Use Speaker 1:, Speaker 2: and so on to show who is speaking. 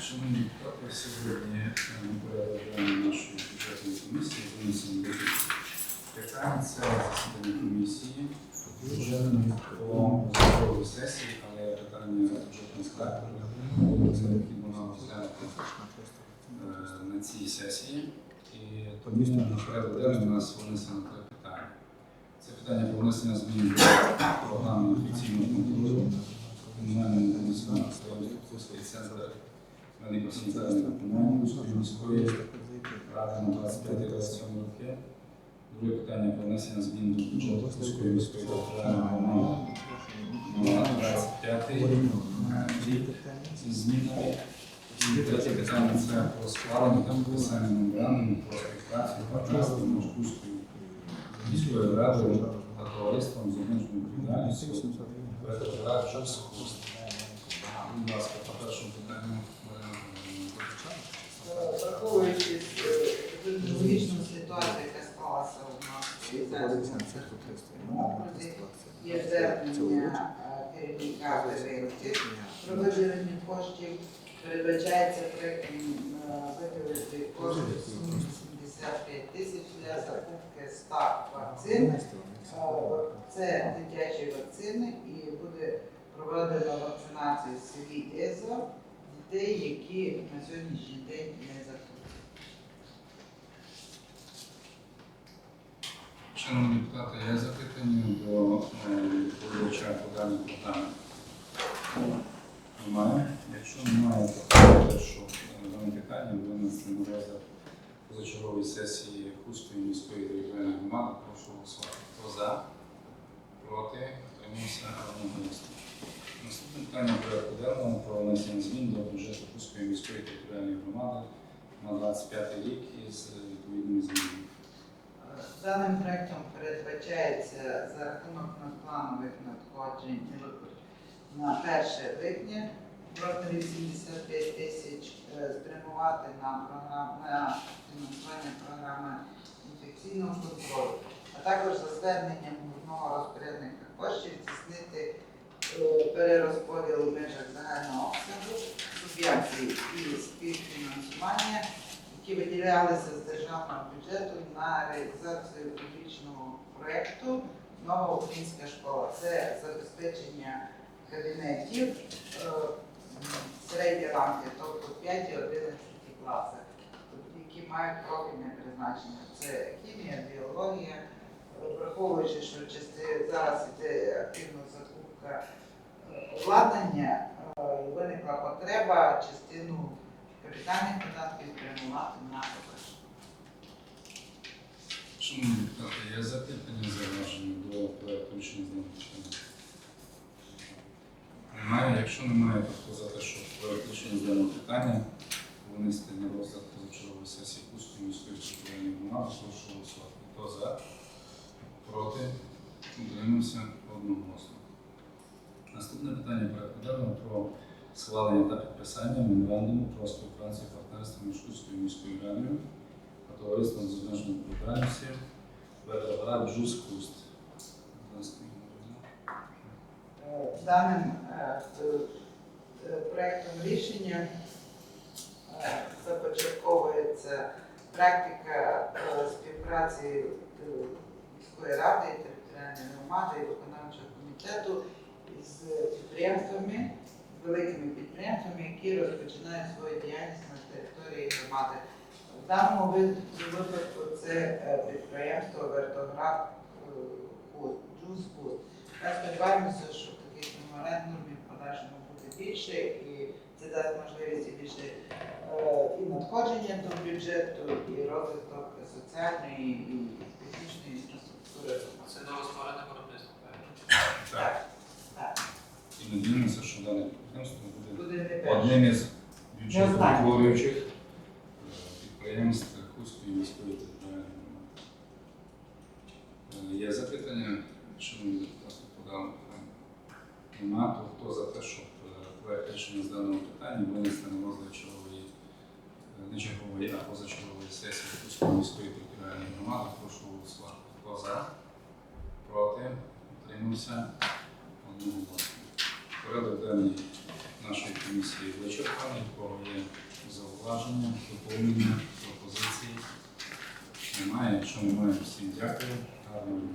Speaker 1: Шановні депутати, сьогодні е, порядок денний нашої бюджетної комісії винесено декілька питань. Це засідання комісії бюджетної по зимовій сесії, але питання бюджетного складу це необхідно розглянути е, на цій сесії. І тому на порядок денний у нас винесено три питання. Це питання про внесення змін до програми офіційного контролю комунальному комісіонеру Київський медико-санітарної допомоги Київської міської ради на 25-27 роки. Друге питання про внесення змін до бюджету міської територіальної громади на 25 рік зі змінами. І третє питання це про схвалення та підписання меморандуму про партнерство між Київською міською радою та товариством з обмеженою відповідальністю. Будь ласка, по першому питанню.
Speaker 2: Є звернення керівника виділення коштів. Передбачається виділити кошти в сумі 75 тисяч для закупки 100 вакцин. Це дитячі вакцини і буде проведена вакцинація в Езо дітей, які на сьогоднішній день не закуплені.
Speaker 1: Шановні депутати, є запитання до е, відповідача по даній програмі? Немає. Якщо немає, то прошу, е, дане питання винести на розгляд позачергової сесії Хуської міської територіальної громади. Прошу голосувати. Хто за? Проти? Утримався одноголосно. Наступне питання про внесення змін до бюджету міської територіальної громади на 25 рік із відповідними змінами.
Speaker 2: Даним проектом передбачається за рахунок надпланових надходжень на 1 липня розмірі 75 тисяч е, спрямувати на програм на фінансування програми інфекційного контролю, а також за зверненням головного розпорядника коштів здійснити е, перерозподіл і співфінансування які виділялися з державного бюджету на реалізацію публічного проєкту Нова українська школа. Це забезпечення кабінетів е, середньої рамки, тобто 5 і 11 класи, які мають профільне призначення. Це хімія, біологія, враховуючи, що зараз іде активна закупка обладнання, виникла потреба частину капітальних податків спрямувати на ОКШ.
Speaker 1: Шановні депутати, є запитання зауваження до проекту рішення? Немає. Якщо немає, то хто за те, щоб з даного питання винести на розгляд позачергової сесії Кузької міської територіальної громади, прошу голосувати. Хто за? Проти? Утримався одноголосно. Наступне питання порядку денного про схвалення та підписання меморандуму про співпрацю і партнерство між Кузькою міською радою та товариством з обмеженою відповідальністю Ветероград Джуз Куст. Будь ласка, Ігор Володимирович.
Speaker 2: Е, Даним е, е, проектом рішення започатковується практика співпраці міської ради, територіальної громади і виконавчого комітету з підприємствами, великими підприємствами, які розпочинають свою діяльність на території громади. В даному випадку це підприємство Вертоград е, Хуст, Ми сподіваємося, що таких меморандумів в подальшому буде більше, і це дасть можливість і більше е, і надходження до бюджету, і розвиток соціальної і технічної інфраструктури.
Speaker 3: Це новостворене виробництво, правильно?
Speaker 1: Так.
Speaker 2: Так,
Speaker 1: І надіємося, що дане підприємство буде
Speaker 2: буде не перше.
Speaker 1: Одним із бюджетоутворюючих е, підприємств Кузької міської територіальної. Е, Є запитання, шановні депутати, по даному то хто за те, щоб е, проект рішення з даного питання винести на розгляд чергової, е, не чергової, а позачергової сесії Кузької міської територіальної громади, прошу голосувати. Хто за? Проти? Утримався? Одноголосно. Порядок денний нашої комісії вичерпаний. вичерпаний, кого є зауваження, доповнення, пропозиції. Немає, якщо немає, всім дякую. Гарного дня.